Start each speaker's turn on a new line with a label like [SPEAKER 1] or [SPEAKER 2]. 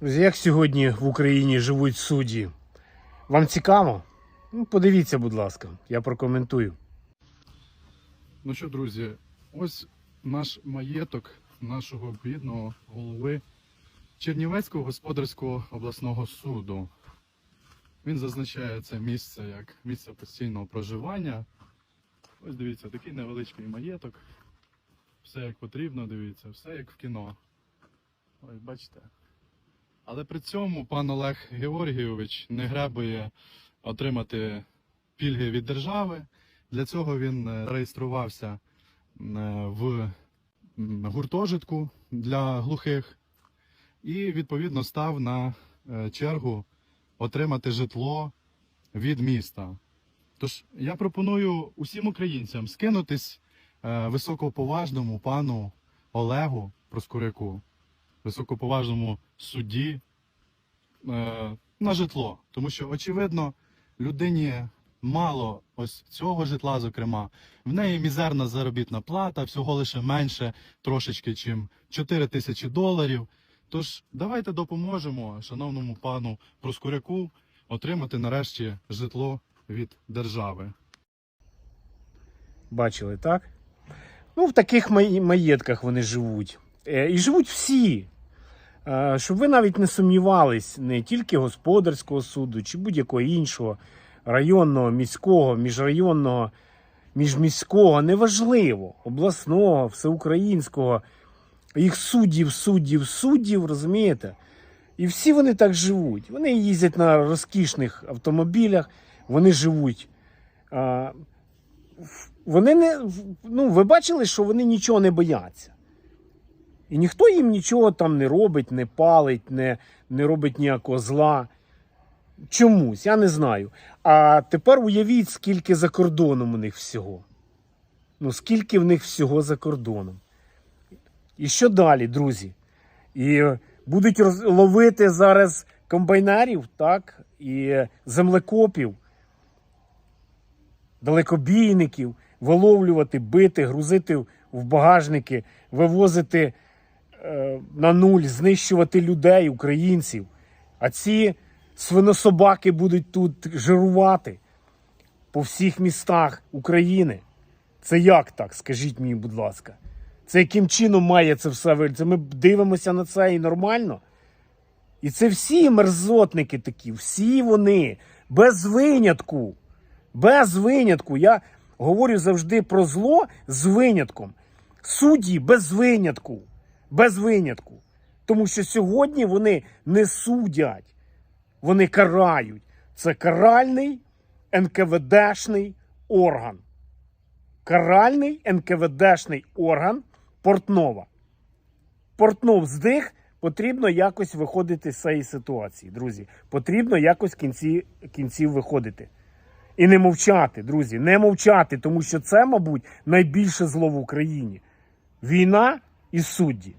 [SPEAKER 1] Друзі, як сьогодні в Україні живуть судді? Вам цікаво? Ну, подивіться, будь ласка, я прокоментую.
[SPEAKER 2] Ну що, друзі, ось наш маєток нашого бідного голови Чернівецького господарського обласного суду. Він зазначає це місце як місце постійного проживання. Ось дивіться, такий невеличкий маєток. Все як потрібно, дивіться, все як в кіно. Ось бачите. Але при цьому пан Олег Георгійович не гребує отримати пільги від держави. Для цього він е, реєструвався е, в гуртожитку для глухих і відповідно став на е, чергу отримати житло від міста. Тож я пропоную усім українцям скинутись високоповажному пану Олегу Проскуряку, високоповажному судді е, на житло. Тому що, очевидно, людині мало ось цього житла, зокрема. В неї мізерна заробітна плата, всього лише менше трошечки, чим 4 тисячі доларів. Тож давайте допоможемо шановному пану Проскуряку отримати нарешті житло від держави.
[SPEAKER 1] Бачили, так? Ну, в таких маєтках вони живуть. Е, І живуть всі. Е, Щоб ви навіть не сумнівались, не тільки господарського суду чи будь-якого іншого районного, міського, міжрайонного, міжміського, неважливо, обласного, всеукраїнського, їх суддів, суддів, суддів, розумієте? І всі вони так живуть. Вони їздять на розкішних автомобілях, вони живуть. А, вони не. Ну, ви бачили, що вони нічого не бояться. І ніхто їм нічого там не робить, не палить, не, не робить ніякого зла. Чомусь, я не знаю. А тепер уявіть, скільки за кордоном у них всього. Ну, скільки в них всього за кордоном. І що далі, друзі? І будуть роз- ловити зараз комбайнерів, так, і землекопів, далекобійників, виловлювати, бити, грузити в багажники, вивозити на нуль, знищувати людей, українців. А ці свинособаки будуть тут жирувати по всіх містах України. Це як так? Скажіть мені, будь ласка. Це яким чином має це все ви- ми дивимося на це і нормально? І це всі мерзотники такі, всі вони, без винятку. Без винятку. Я говорю завжди про зло з винятком. Судді без винятку. Без винятку. Тому що сьогодні вони не судять, вони карають. Це каральний НКВДшний орган. Каральний НКВДшний орган Портнова. Портнов здих, потрібно якось виходити з цієї ситуації, друзі. Потрібно якось кінці кінців виходити. І не мовчати, друзі, не мовчати, тому що це, мабуть, найбільше зло в Україні. Війна і судді.